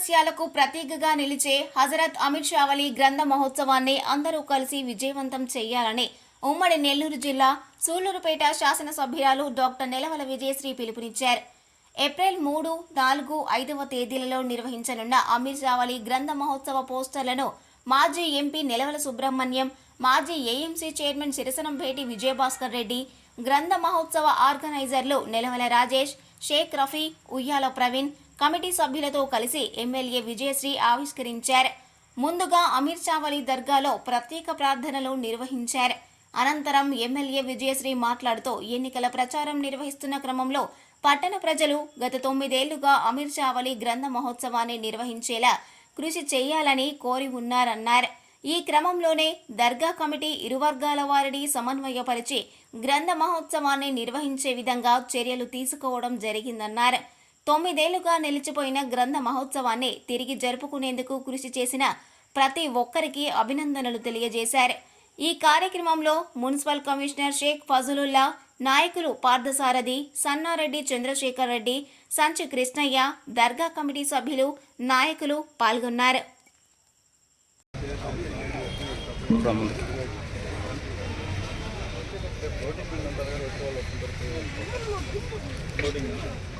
ఆదర్శాలకు ప్రతీకగా నిలిచే హజరత్ అమిర్ షావలి గ్రంథ మహోత్సవాన్ని అందరూ కలిసి విజయవంతం చేయాలని ఉమ్మడి నెల్లూరు జిల్లా సూళ్ళూరుపేట శాసనసభ్యురాలు డాక్టర్ నెలవల విజయశ్రీ పిలుపునిచ్చారు. ఏప్రిల్ మూడు నాలుగు ఐదవ తేదీలలో నిర్వహించనున్న అమీర్ షావలి గ్రంథ మహోత్సవ పోస్టర్లను మాజీ ఎంపీ నెలవల సుబ్రహ్మణ్యం మాజీ ఏఎంసీ చైర్మన్ సిరసనంపేటి విజయభాస్కర్ రెడ్డి గ్రంథ మహోత్సవ ఆర్గనైజర్లు నెలవల రాజేష్ షేక్ రఫీ ఉయ్యాల ప్రవీణ్ కమిటీ సభ్యులతో కలిసి ఎమ్మెల్యే విజయశ్రీ ఆవిష్కరించారు. ముందుగా అమీర్ చావలి దర్గాలో ప్రత్యేక ప్రార్థనలు నిర్వహించారు. అనంతరం ఎమ్మెల్యే విజయశ్రీ మాట్లాడుతూ ఎన్నికల ప్రచారం నిర్వహిస్తున్న క్రమంలో పట్టణ ప్రజలు గత తొమ్మిదేళ్ళుగా అమీర్ చావలి గ్రంథ మహోత్సవాన్ని నిర్వహించేలా కృషి చేయాలని కోరి ఉన్నారన్నారు. ఈ క్రమంలోనే దర్గా కమిటీ ఇరు వర్గాల వారిని సమన్వయపరిచి గ్రంథ మహోత్సవాన్ని నిర్వహించే విధంగా చర్యలు తీసుకోవడం జరిగిందన్నారు. తొమ్మిదేళ్ళుగా నిలిచిపోయిన గ్రంథ మహోత్సవాన్ని తిరిగి జరుపుకునేందుకు కృషి చేసిన ప్రతి ఒక్కరికి అభినందనలు తెలియజేశారు. ఈ కార్యక్రమంలో మున్సిపల్ కమిషనర్ షేక్ ఫజలుల్లా నాయకులు పార్థసారథి సన్నారెడ్డి చంద్రశేఖర్ రెడ్డి సంచి కృష్ణయ్య దర్గా కమిటీ సభ్యులు నాయకులు పాల్గొన్నారు. మధ్యాహ్నం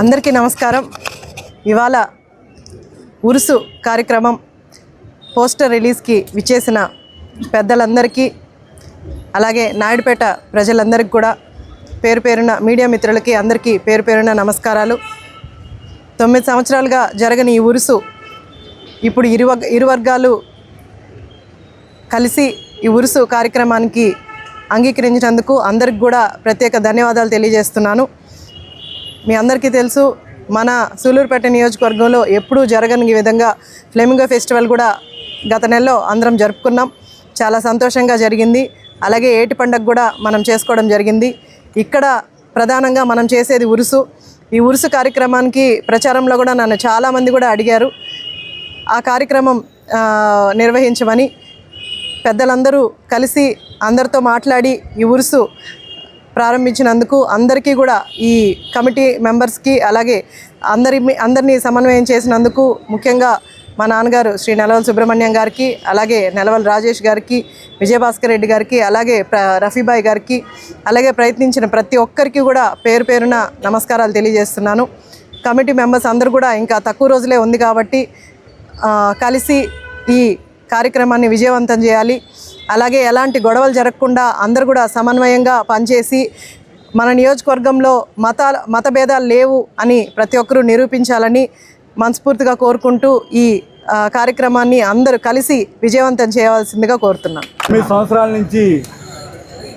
అందరికీ నమస్కారం. ఇవాళ ఉరుసు కార్యక్రమం పోస్టర్ రిలీజ్కి విచ్చేసిన పెద్దలందరికీ అలాగే నాయుడుపేట ప్రజలందరికీ కూడా పేరు పేరున మీడియా మిత్రులకి అందరికీ పేరు పేరున నమస్కారాలు. తొమ్మిది సంవత్సరాలుగా జరగని ఈ ఉరుసు ఇప్పుడు ఇరు ఇరు వర్గాలు కలిసి ఈ ఉరుసు కార్యక్రమానికి అంగీకరించినందుకు అందరికి కూడా ప్రత్యేక ధన్యవాదాలు తెలియజేస్తున్నాను. మీ అందరికీ తెలుసు మన సూలూరుపేట నియోజకవర్గంలో ఎప్పుడూ జరగని విధంగా ఫ్లెమింగో ఫెస్టివల్ కూడా గత నెలలో అందరం జరుపుకున్నాం. చాలా సంతోషంగా జరిగింది. అలాగే ఏటి పండగ కూడా మనం చేసుకోవడం జరిగింది. ఇక్కడ ప్రధానంగా మనం చేసేది ఉరుసు. ఈ ఉరుసు కార్యక్రమానికి ప్రచారంలో కూడా నన్ను చాలామంది కూడా అడిగారు. ఆ కార్యక్రమం నిర్వహించమని పెద్దలందరూ కలిసి అందరితో మాట్లాడి ఈ ఉరుసు ప్రారంభించినందుకు అందరికీ కూడా ఈ కమిటీ మెంబర్స్కి అలాగే అందరి అందరినీ సమన్వయం చేసినందుకు ముఖ్యంగా మా నాన్నగారు శ్రీ నెలవల్ సుబ్రహ్మణ్యం గారికి అలాగే నెలవల్ రాజేష్ గారికి విజయభాస్కర్ రెడ్డి గారికి అలాగే రఫీబాయ్ గారికి అలాగే ప్రయత్నించిన ప్రతి ఒక్కరికి కూడా పేరు పేరున నమస్కారాలు తెలియజేస్తున్నాను. కమిటీ మెంబర్స్ అందరూ కూడా ఇంకా తక్కువ రోజులే ఉంది కాబట్టి కలిసి ఈ కార్యక్రమాన్ని విజయవంతం చేయాలి. అలాగే ఎలాంటి గొడవలు జరగకుండా అందరూ కూడా సమన్వయంగా పనిచేసి మన నియోజకవర్గంలో మతాల మతభేదాలు లేవు అని ప్రతి ఒక్కరూ నిరూపించాలని మనస్ఫూర్తిగా కోరుకుంటూ ఈ కార్యక్రమాన్ని అందరూ కలిసి విజయవంతం చేయవలసిందిగా కోరుతున్నాను. తొమ్మిది సంవత్సరాల నుంచి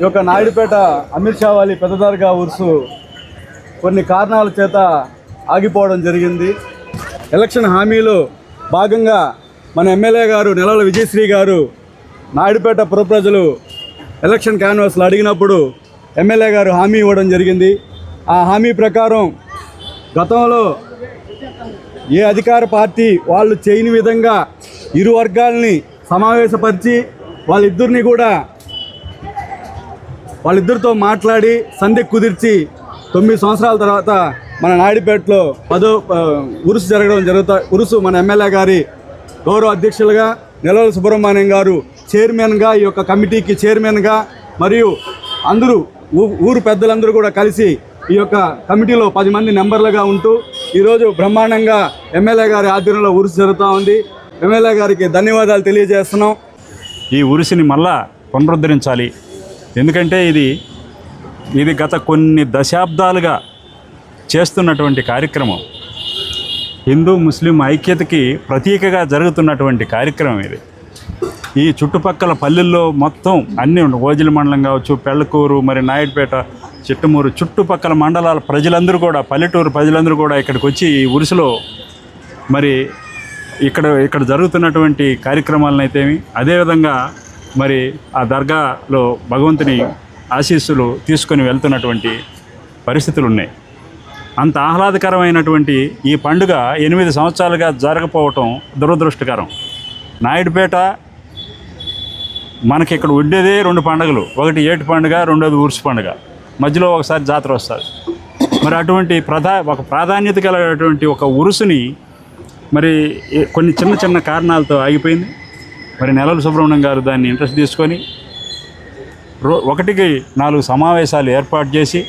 ఈ యొక్క నాయుడుపేట అమీర్ షా వాలి ఉరుసు కొన్ని కారణాల చేత ఆగిపోవడం జరిగింది. ఎలక్షన్ హామీలో భాగంగా మన ఎమ్మెల్యే గారు నెలల విజయశ్రీ గారు నాయుడుపేట పుర ప్రజలు ఎలక్షన్ క్యాన్వాస్లో అడిగినప్పుడు ఎమ్మెల్యే గారు హామీ ఇవ్వడం జరిగింది. ఆ హామీ ప్రకారం గతంలో ఏ అధికార పార్టీ వాళ్ళు చేయని విధంగా ఇరు వర్గాల్ని సమావేశపరిచి వాళ్ళిద్దరిని కూడా వాళ్ళిద్దరితో మాట్లాడి సంధి కుదిర్చి తొమ్మిది సంవత్సరాల తర్వాత మన నాయుడుపేటలో పదో ఉరుసు జరగడం జరుగుతా ఉరుసు మన ఎమ్మెల్యే గారి గౌరవ అధ్యక్షులుగా నెలల సుబ్రహ్మణ్యం గారు చైర్మన్గా ఈ యొక్క కమిటీకి చైర్మన్గా మరియు అందరూ ఊ- ఊరు పెద్దలందరూ కూడా కలిసి ఈ యొక్క కమిటీలో పది మంది మెంబర్లుగా ఉంటూ ఈరోజు బ్రహ్మాండంగా ఎమ్మెల్యే గారి ఆధ్వర్యంలో ఉరుసు జరుగుతూ ఉంది. ఎమ్మెల్యే గారికి ధన్యవాదాలు తెలియజేస్తున్నాం. ఈ ఉరిసిని మళ్ళా పునరుద్ధరించాలి. ఎందుకంటే ఇది ఇది గత కొన్ని దశాబ్దాలుగా చేస్తున్నటువంటి కార్యక్రమం. హిందూ ముస్లిం ఐక్యతకి ప్రతీకగా జరుగుతున్నటువంటి కార్యక్రమం ఇది. ఈ చుట్టుపక్కల పల్లెల్లో మొత్తం అన్ని ఓజిలి మండలం కావచ్చు పెళ్ళకూరు మరి నాయుడుపేట చిట్టమూరు చుట్టుపక్కల మండలాల ప్రజలందరూ కూడా పల్లెటూరు ప్రజలందరూ కూడా ఇక్కడికి వచ్చి ఈ ఉరుసులో మరి ఇక్కడ ఇక్కడ జరుగుతున్నటువంటి కార్యక్రమాలను అయితేమి అదేవిధంగా మరి ఆ దర్గాలో భగవంతుని ఆశీస్సులు తీసుకొని వెళ్తున్నటువంటి పరిస్థితులు ఉన్నాయి అంత ఆహ్లాదకరమైనటువంటి ఈ పండుగ ఎనిమిది సంవత్సరాలుగా జరగకపోవటం దురదృష్టకరం. నాయుడుపేట మనకి ఇక్కడ ఉండేదే రెండు పండుగలు. ఒకటి ఏటి పండుగ రెండోది ఊర్సు పండుగ. మధ్యలో ఒకసారి జాతర వస్తుంది మరి అటువంటి ప్రధా ఒక ప్రాధాన్యత కలిగినటువంటి ఒక ఉరుసుని మరి కొన్ని చిన్న చిన్న కారణాలతో ఆగిపోయింది. మరి నెలలు సుబ్రహ్మణ్యం గారు దాన్ని ఇంట్రెస్ట్ తీసుకొని రో ఒకటికి నాలుగు సమావేశాలు ఏర్పాటు చేసి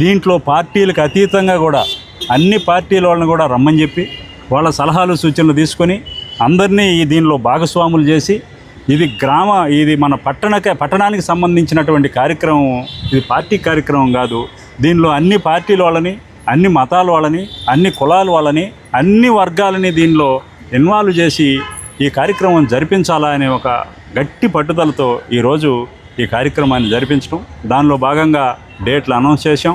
దీంట్లో పార్టీలకు అతీతంగా కూడా అన్ని పార్టీల వాళ్ళని కూడా రమ్మని చెప్పి వాళ్ళ సలహాలు సూచనలు తీసుకొని అందరినీ ఈ దీనిలో భాగస్వాములు చేసి ఇది గ్రామ ఇది మన పట్టణక పట్టణానికి సంబంధించినటువంటి కార్యక్రమం ఇది పార్టీ కార్యక్రమం కాదు. దీనిలో అన్ని పార్టీల వాళ్ళని అన్ని మతాల వాళ్ళని అన్ని కులాల వాళ్ళని అన్ని వర్గాలని దీనిలో ఇన్వాల్వ్ చేసి ఈ కార్యక్రమం జరిపించాలా అనే ఒక గట్టి పట్టుదలతో ఈరోజు ఈ కార్యక్రమాన్ని జరిపించడం. దానిలో భాగంగా డేట్లు అనౌన్స్ చేశాం.